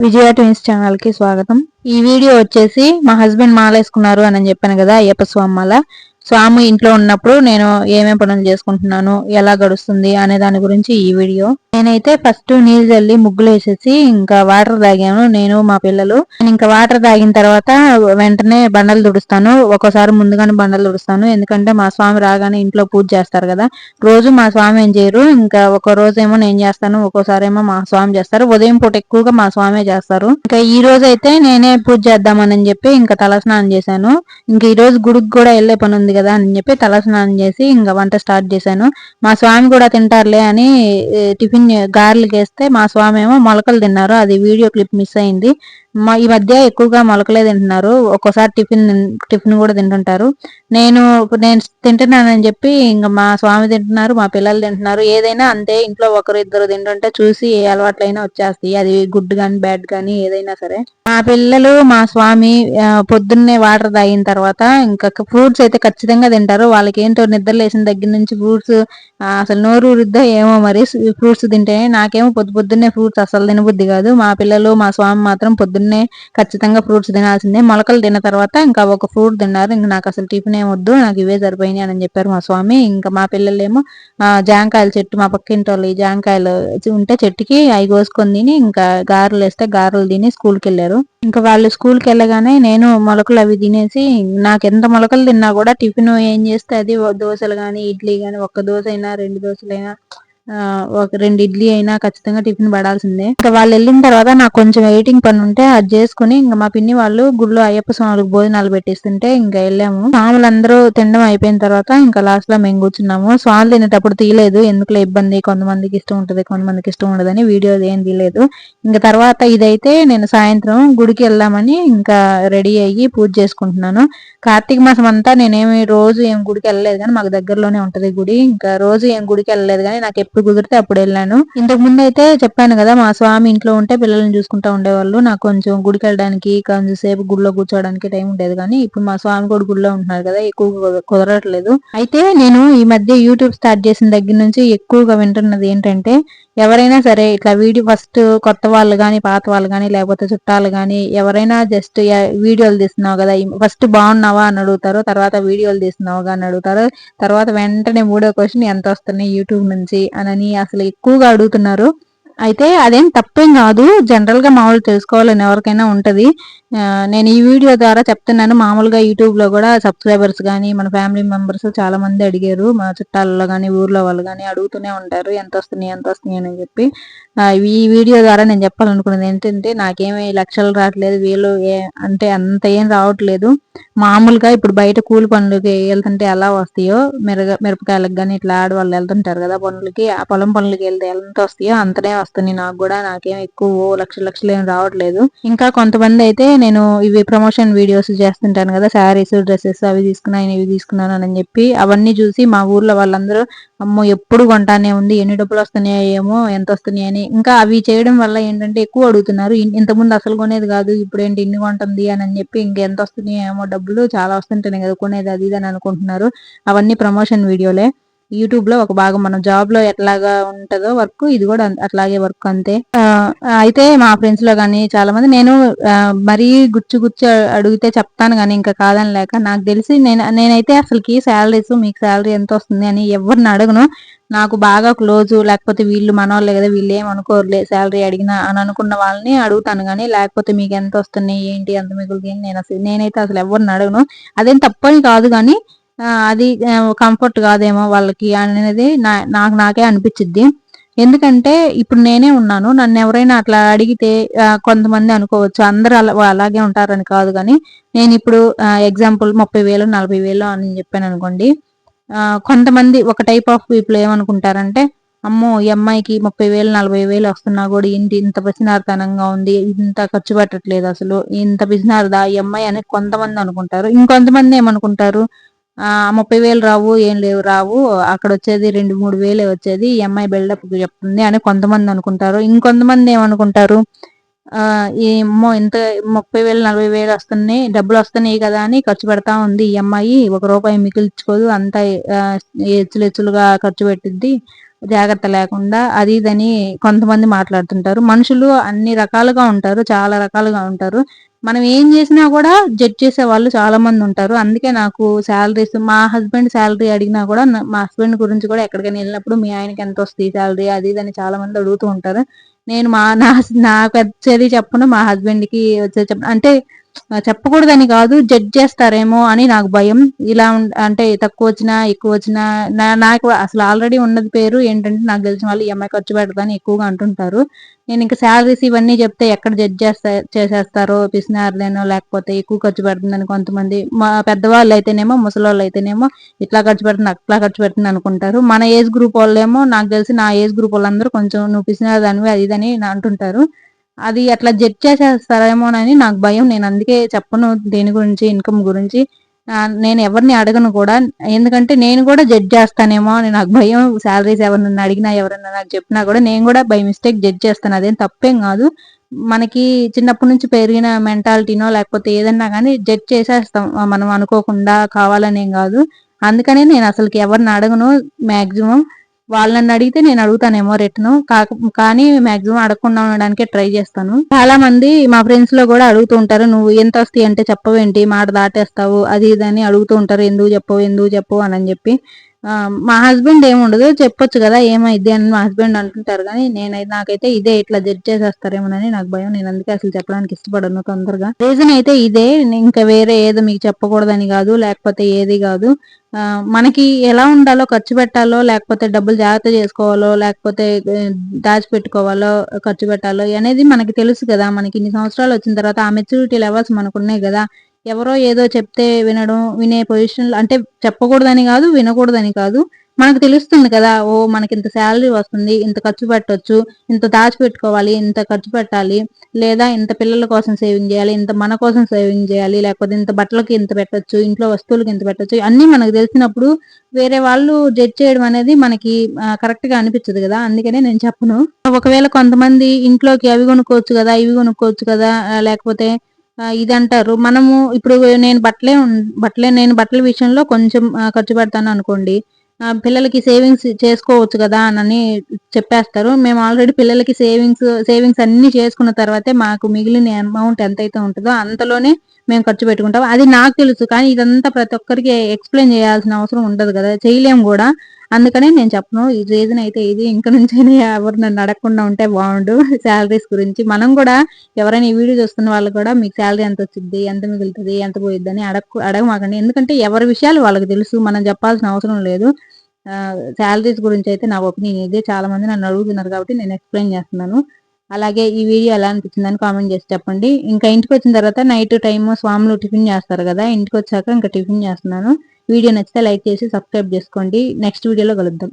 విజయ twins ఛానల్కి స్వాగతం. ఈ వీడియో వచ్చేసి మా హస్బెండ్ మాలేసుకున్నారు అని చెప్పాను కదా అయ్యప్ప స్వామి మాల. స్వామి ఇంట్లో ఉన్నప్పుడు నేను ఏమేం పనులు చేసుకుంటున్నాను ఎలా గడుస్తుంది అనే దాని గురించి ఈ వీడియో. నేనైతే ఫస్ట్ నీళ్ళు చల్లి ముగ్గులు వేసేసి ఇంకా వాటర్ తాగాను. నేను మా పిల్లలు. నేను ఇంకా వాటర్ తాగిన తర్వాత వెంటనే బండలు తుడుస్తాను. ఒక్కోసారి ముందుగానే బండలు తుడుస్తాను. ఎందుకంటే మా స్వామి రాగానే ఇంట్లో పూజ చేస్తారు కదా. రోజు మా స్వామి ఏం చేయరు. ఇంకా ఒక రోజేమో నేను చేస్తాను. ఒక్కోసారి ఏమో మా స్వామి చేస్తారు. ఉదయం పూట ఎక్కువగా మా స్వామి చేస్తారు. ఇంకా ఈ రోజు అయితే నేనే పూజ చేద్దామని చెప్పి ఇంకా తలస్నానం చేశాను. ఇంకా ఈ రోజు గుడికి కూడా వెళ్ళే పని ఉంది కదా అని చెప్పి తలస్నానం చేసి ఇంకా వంట స్టార్ట్ చేశాను. మా స్వామి కూడా తింటారులే అని టిఫిన్ గారెలు వేస్తే మా స్వామి ఏమో మొలకలు తిన్నారు. అది వీడియో క్లిప్ మిస్ అయింది. మా ఈ మధ్య ఎక్కువగా మొలకలే తింటున్నారు. ఒక్కోసారి టిఫిన్ టిఫిన్ కూడా తింటుంటారు. నేను నేను తింటున్నానని చెప్పి ఇంకా మా స్వామి తింటున్నారు మా పిల్లలు తింటున్నారు. ఏదైనా అంతే ఇంట్లో ఒకరు ఇద్దరు తింటుంటే చూసి ఏ అలవాట్లైనా వచ్చేస్తాయి. అది గుడ్ కానీ బ్యాడ్ కానీ ఏదైనా సరే. మా పిల్లలు మా స్వామి పొద్దున్నే వాటర్ తాగిన తర్వాత ఇంకా ఫ్రూట్స్ అయితే ఖచ్చితంగా తింటారు. వాళ్ళకి ఏంటో నిద్ర లేచిన దగ్గర నుంచి ఫ్రూట్స్ అసలు నోరు రుద్దా ఏమో మరి. ఫ్రూట్స్ తింటేనే నాకేమో పొద్దు పొద్దున్నే ఫ్రూట్స్ అసలు తినబుద్ది కాదు. మా పిల్లలు మా స్వామి మాత్రం పొద్దున్న ఖచ్చితంగా ఫ్రూట్స్ తినాల్సిందే. మొలకలు తిన్న తర్వాత ఇంకా ఒక ఫ్రూట్ తిన్నారు. ఇంకా నాకు అసలు టిఫిన్ ఏమొద్దు నాకు ఇవే సరిపోయినాయి అని చెప్పారు మా స్వామి. ఇంకా మా పిల్లలేమో జాంకాయల చెట్టు మా పక్కింటి వాళ్ళు ఈ జాంకాయలు ఉంటే చెట్టుకి అవి కోసుకొని తిని ఇంకా గారెలు వేస్తే గారెలు తిని స్కూల్కి వెళ్ళారు ఇంకా వాళ్ళు స్కూల్కి వెళ్ళగానే నేను మొలకలు అవి తినేసి నాకు ఎంత మొలకలు తిన్నా కూడా టిఫిన్ ఏం చేస్తే అది దోశలు కానీ ఇడ్లీ కానీ ఒక్క దోశ అయినా రెండు దోశలైనా ఒక రెండు ఇడ్లీ అయినా ఖచ్చితంగా టిఫిన్ పడాల్సిందే. ఇంకా వాళ్ళు వెళ్ళిన తర్వాత నాకు కొంచెం వెయిటింగ్ పని ఉంటే అది చేసుకుని ఇంకా మా పిన్ని వాళ్ళు గుళ్ళో అయ్యప్ప స్వామికి భోజనాలు పెట్టిస్తుంటే ఇంకా వెళ్ళాము. స్వాములు అందరూ తినడం అయిపోయిన తర్వాత ఇంకా లాస్ట్లో మేము కూర్చున్నాము. స్వాములు తినేటప్పుడు తీయలేదు. ఎందుకులే ఇబ్బంది? కొంతమందికి ఇష్టం ఉంటుంది కొంతమందికి ఇష్టం ఉండదని వీడియో ఏం తీయలేదు. ఇంకా తర్వాత ఇదైతే నేను సాయంత్రం గుడికి వెళ్దామని ఇంకా రెడీ అయ్యి పూజ చేసుకుంటున్నాను. కార్తీక మాసం అంతా నేనేమి రోజు ఏం గుడికి వెళ్ళలేదు కానీ మాకు దగ్గరలోనే ఉంటది గుడి. ఇంకా రోజు ఏం గుడికి వెళ్ళలేదు కానీ నాకు ఎప్పుడు కుదిరితే అప్పుడు వెళ్ళాను. ఇంతకు ముందు అయితే చెప్పాను కదా మా స్వామి ఇంట్లో ఉంటే పిల్లల్ని చూసుకుంటా ఉండేవాళ్ళు. నాకు కొంచెం గుడికి వెళ్ళడానికి కొంచెం సేపు గుడిలో కూర్చోవడానికి టైం ఉండేది కానీ ఇప్పుడు మా స్వామి కూడా గుడిలో ఉంటున్నారు కదా ఎక్కువ కుదరట్లేదు. అయితే నేను ఈ మధ్య యూట్యూబ్ స్టార్ట్ చేసిన దగ్గర నుంచి ఎక్కువగా వింటున్నది ఏంటంటే ఎవరైనా సరే ఇట్లా వీడియో ఫస్ట్ కొత్త వాళ్ళు కానీ పాత వాళ్ళు కానీ లేకపోతే చుట్టాలు కానీ ఎవరైనా జస్ట్ వీడియోలు తీస్తున్నావు కదా ఫస్ట్ బాగున్నావా అని అడుగుతారు తర్వాత వీడియోలు తీస్తున్నావుగా అని అడుగుతారు తర్వాత వెంటనే మూడో క్వశ్చన్ ఎంత వస్తున్నాయి యూట్యూబ్ నుంచి అని అసలు ఎక్కువగా అడుగుతున్నారు. అయితే అదేం తప్పేం కాదు. జనరల్గా మామూలు తెలుసుకోవాలని ఎవరికైనా ఉంటుంది. నేను ఈ వీడియో ద్వారా చెప్తున్నాను. మామూలుగా యూట్యూబ్లో కూడా సబ్స్క్రైబర్స్ కానీ మన ఫ్యామిలీ మెంబర్స్ చాలా మంది అడిగారు. మా చుట్టాలలో కానీ ఊర్లో వాళ్ళు కానీ అడుగుతూనే ఉంటారు. ఎంత వస్తున్నాయి ఎంత వస్తున్నాయి అని చెప్పి. ఈ వీడియో ద్వారా నేను చెప్పాలనుకున్నది ఏంటంటే నాకేమీ లక్షలు రావట్లేదు. వీళ్ళు అంటే అంత ఏం రావట్లేదు. మామూలుగా ఇప్పుడు బయట కూలి పనులకి వెళ్తుంటే ఎలా వస్తాయో మిరగ మిరపకాయలకు కానీ ఇట్లా ఆడవాళ్ళు వెళ్తుంటారు కదా పనులకి ఆ పొలం పనులకి వెళ్తే ఎంత వస్తాయో అంతనే వస్తుంది నాకు కూడా నాకేం ఎక్కువ లక్ష లక్షలు ఏం రావట్లేదు. ఇంకా కొంతమంది అయితే నేను ఇవి ప్రమోషన్ వీడియోస్ చేస్తుంటాను కదా శారీస్ డ్రెస్సెస్ అవి తీసుకున్నాను ఇవి తీసుకున్నాను అని చెప్పి అవన్నీ చూసి మా ఊర్లో వాళ్ళందరూ అమ్మో ఎప్పుడు కొంటానే ఉంది ఎన్ని డబ్బులు వస్తున్నాయో ఏమో ఎంత వస్తున్నాయని ఇంకా అవి చేయడం వల్ల ఏంటంటే ఎక్కువ అడుగుతున్నారు ఇంతకుముందు అసలు కొనేది కాదు ఇప్పుడు ఏంటి ఇన్ని కొంటుంది అని చెప్పి ఇంకెంత వస్తున్నాయో ఏమో డబ్బులు చాలా వస్తుంటేనే కదా కొనేది అది ఇది అని అనుకుంటున్నారు. అవన్నీ ప్రమోషన్ వీడియోలే యూట్యూబ్లో ఒక భాగం. మనం జాబ్లో ఎట్లాగా ఉంటుందో వర్క్ ఇది కూడా అట్లాగే వర్క్ అంతే. అయితే మా ఫ్రెండ్స్లో కానీ చాలా మంది నేను మరీ గుచ్చు గుచ్చు అడిగితే చెప్తాను కానీ ఇంకా కాదని లేక నాకు తెలిసి నేను నేనైతే అసలుకి శాలరీస్ మీకు శాలరీ ఎంత వస్తుంది అని ఎవరిని అడగను. నాకు బాగా క్లోజ్ లేకపోతే వీళ్ళు మనవాళ్ళు కదా వీళ్ళు ఏమనుకోరులే శాలరీ అడిగినా అని అనుకున్న వాళ్ళని అడుగుతాను కానీ లేకపోతే మీకు ఎంత వస్తున్నాయి ఏంటి ఎంత మిగులుతుంది నేను అసలు నేనైతే అసలు ఎవరిని అడగను. అదేం తప్పని కాదు కానీ అది కంఫర్ట్ కాదేమో వాళ్ళకి అనేది నాకు నాకే అనిపించింది ఎందుకంటే ఇప్పుడు నేనే ఉన్నాను. నన్ను ఎవరైనా అట్లా అడిగితే కొంతమంది అనుకోవచ్చు. అందరు అలా అలాగే ఉంటారని కాదు కానీ నేను ఇప్పుడు ఎగ్జాంపుల్ ముప్పై వేలు నలభై వేలు అని చెప్పాను అనుకోండి. కొంతమంది ఒక టైప్ ఆఫ్ పీపుల్ ఏమనుకుంటారంటే అమ్మో ఈ అమ్మాయికి ముప్పై వేలు నలభై వేలు వస్తున్నా కూడా ఇంటి ఇంత పిసినార్తనంగా ఉంది. ఇంత ఖర్చు పెట్టట్లేదు అసలు. ఇంత పిసినారదా ఈ అమ్మాయి అని కొంతమంది అనుకుంటారు. ఇంకొంతమంది ఏమనుకుంటారు? ముప్పై వేలు రావు ఏం లేవు రావు. అక్కడ వచ్చేది రెండు మూడు వేలే వచ్చేది. ఈ అమ్మాయి బిల్డప్ చెప్తుంది అని కొంతమంది అనుకుంటారు. ఇంకొంతమంది ఏమనుకుంటారు? ఆ ఏమో ఇంత ముప్పై వేలు నలభై వేలు వస్తున్నాయి డబ్బులు వస్తున్నాయి కదా అని ఖర్చు పెడతా ఉంది ఈ అమ్మాయి. ఒక రూపాయి మిగిల్చుకోదు. అంతా ఎచ్చులు ఖర్చు పెట్టిద్ది. జాగ్రత్త లేకుండా అది ఇదని కొంతమంది మాట్లాడుతుంటారు. మనుషులు అన్ని రకాలుగా ఉంటారు చాలా రకాలుగా ఉంటారు. మనం ఏం చేసినా కూడా జడ్జ్ చేసే వాళ్ళు చాలా మంది ఉంటారు. అందుకే నాకు శాలరీస్ మా హస్బెండ్ శాలరీ అడిగినా కూడా మా హస్బెండ్ గురించి కూడా ఎక్కడికైనా వెళ్ళినప్పుడు మీ ఆయనకి ఎంత వస్తుంది శాలరీ అది ఇదని చాలా మంది అడుగుతూ ఉంటారు. నేను మా నా నాకు వచ్చేది చెప్పను మా హస్బెండ్కి వచ్చేది చెప్పను. అంటే చెప్పకూడదని కాదు జడ్జ్ చేస్తారేమో అని నాకు భయం. ఇలా అంటే తక్కువ వచ్చినా ఎక్కువ వచ్చినా నాకు అసలు ఆల్రెడీ ఉన్నది పేరు ఏంటంటే నాకు తెలిసిన వాళ్ళు ఈఎంఐ ఖర్చు పెడతాను ఎక్కువగా అంటుంటారు. నేను ఇంకా శాలరీస్ ఇవన్నీ చెప్తే ఎక్కడ జడ్జ్ చేస్తా చేసేస్తారో పిసినారులేనో లేకపోతే ఎక్కువ ఖర్చు పెడుతుందని కొంతమంది మా పెద్దవాళ్ళు అయితేనేమో ముసలి అయితేనేమో ఇట్లా ఖర్చు పెడుతుంది అట్లా ఖర్చు పెడుతుంది అనుకుంటారు. మన ఏజ్ గ్రూప్ వాళ్ళేమో నాకు తెలిసి నా ఏజ్ గ్రూప్ వాళ్ళందరూ కొంచెం నువ్వు పిసినారు దానివి అది ఇదని అంటుంటారు. అది అట్లా జడ్జ్ చేసేస్తారేమోనని నాకు భయం. నేను అందుకే చెప్పను దేని గురించి ఇన్కమ్ గురించి. నేను ఎవరిని అడగను కూడా. ఎందుకంటే నేను కూడా జడ్జ్ చేస్తానేమో అని నాకు భయం. శాలరీస్ ఎవరినన్నా అడిగినా ఎవరన్నా నాకు చెప్పినా కూడా నేను కూడా బై మిస్టేక్ జడ్జ్ చేస్తాను. అదేం తప్పేం కాదు. మనకి చిన్నప్పటి నుంచి పెరిగిన మెంటాలిటీనో లేకపోతే ఏదన్నా కానీ జడ్జ్ చేసేస్తాం. మనం అనుకోకుండా కావాలనేం కాదు. అందుకనే నేను అసలుకి ఎవరిని అడగను మాక్సిమం. వాళ్ళని అడిగితే నేను అడుగుతానేమో రిటర్న్ కానీ మాక్సిమం అడగకుండా ఉండడానికే ట్రై చేస్తాను. చాలా మంది మా ఫ్రెండ్స్లో కూడా అడుగుతూ ఉంటారు నువ్వు ఎంత వస్తాయి అంటే చెప్పవేంటి? మాట దాటేస్తావు. అది ఇది అని అడుగుతూ ఉంటారు ఎందుకు చెప్పవు? ఎందుకు చెప్పవు? అని చెప్పి. మా హస్బెండ్ ఏముండదు చెప్పొచ్చు కదా ఏమైద్ది అని మా హస్బెండ్ అంటుంటారు కానీ నేనైతే నాకైతే ఇదే ఇట్లా జడ్జ్ చేసేస్తారేమోనని నాకు భయం. నేను అందుకే అసలు చెప్పడానికి ఇష్టపడను తొందరగా. రీజన్ అయితే ఇదే ఇంకా వేరే ఏదో మీకు చెప్పకూడదని కాదు లేకపోతే ఏది కాదు. మనకి ఎలా ఉండాలో ఖర్చు పెట్టాలో లేకపోతే డబ్బులు జాగ్రత్త చేసుకోవాలో లేకపోతే దాచిపెట్టుకోవాలో ఖర్చు పెట్టాలో అనేది మనకి తెలుసు కదా. మనకి ఇన్ని సంవత్సరాలు వచ్చిన తర్వాత ఆ మెచ్యూరిటీ లెవెల్స్ మనకు ఉన్నాయి కదా. ఎవరో ఏదో చెప్తే వినడం వినే పొజిషన్ అంటే చెప్పకూడదని కాదు వినకూడదని కాదు. మనకు తెలుస్తుంది కదా ఓ మనకి ఇంత శాలరీ వస్తుంది ఇంత ఖర్చు పెట్టవచ్చు ఇంత దాచిపెట్టుకోవాలి ఇంత ఖర్చు పెట్టాలి లేదా ఇంత పిల్లల కోసం సేవింగ్ చేయాలి ఇంత మన కోసం సేవింగ్ చేయాలి లేకపోతే ఇంత బట్టలకి ఇంత పెట్టచ్చు ఇంట్లో వస్తువులకి ఇంత పెట్టచ్చు అన్ని మనకు తెలిసినప్పుడు వేరే వాళ్ళు జడ్జ్ చేయడం అనేది మనకి కరెక్ట్గా అనిపించదు కదా అందుకనే నేను చెప్పను. ఒకవేళ కొంతమంది ఇంట్లోకి అవి కొనుక్కోవచ్చు కదా ఇవి కొనుక్కోవచ్చు కదా లేకపోతే ఇదంటారు. మనము ఇప్పుడు నేను బట్టలే బట్టలే నేను బట్టల విషయంలో కొంచెం ఖర్చు పెడతాను అనుకోండి. పిల్లలకి సేవింగ్స్ చేసుకోవచ్చు కదా అని చెప్పేస్తారు. మేము ఆల్రెడీ పిల్లలకి సేవింగ్స్ సేవింగ్స్ అన్ని చేసుకున్న తర్వాతే మాకు మిగిలిన అమౌంట్ ఎంతైతే ఉంటుందో అంతలోనే మేము ఖర్చు పెట్టుకుంటాం. అది నాకు తెలుసు. కానీ ఇదంతా ప్రతి ఒక్కరికి ఎక్స్ప్లెయిన్ చేయాల్సిన అవసరం ఉండదు కదా. చేయలేము కూడా. అందుకనే నేను చెప్పను ఈ రీజన్ అయితే ఇది. ఇంక నుంచైనా ఎవరు నన్ను అడగకుండా ఉంటే బాగుండు శాలరీస్ గురించి. మనం కూడా ఎవరైనా ఈ వీడియో చూస్తున్న వాళ్ళు కూడా మీకు శాలరీ ఎంత వచ్చింది ఎంత మిగులుతుంది ఎంత పోయిద్ది అని అడగ అడగమాకండి. ఎందుకంటే ఎవరి విషయాలు వాళ్ళకి తెలుసు మనం చెప్పాల్సిన అవసరం లేదు. శాలరీస్ గురించి అయితే నా ఒపీనియన్ ఇదే. చాలా మంది నన్ను అడుగుతున్నారు కాబట్టి నేను ఎక్స్ప్లెయిన్ చేస్తున్నాను. అలాగే ఈ వీడియో ఎలా అనిపించిందని కామెంట్ చేసి చెప్పండి. ఇంకా ఇంటికి వచ్చిన తర్వాత నైట్ టైము స్వాములు టిఫిన్ చేస్తారు కదా ఇంటికి వచ్చాక ఇంకా టిఫిన్ చేస్తున్నాను. వీడియో నచ్చితే లైక్ చేసి సబ్స్క్రైబ్ చేసుకోండి. నెక్స్ట్ వీడియోలో కలుద్దాం.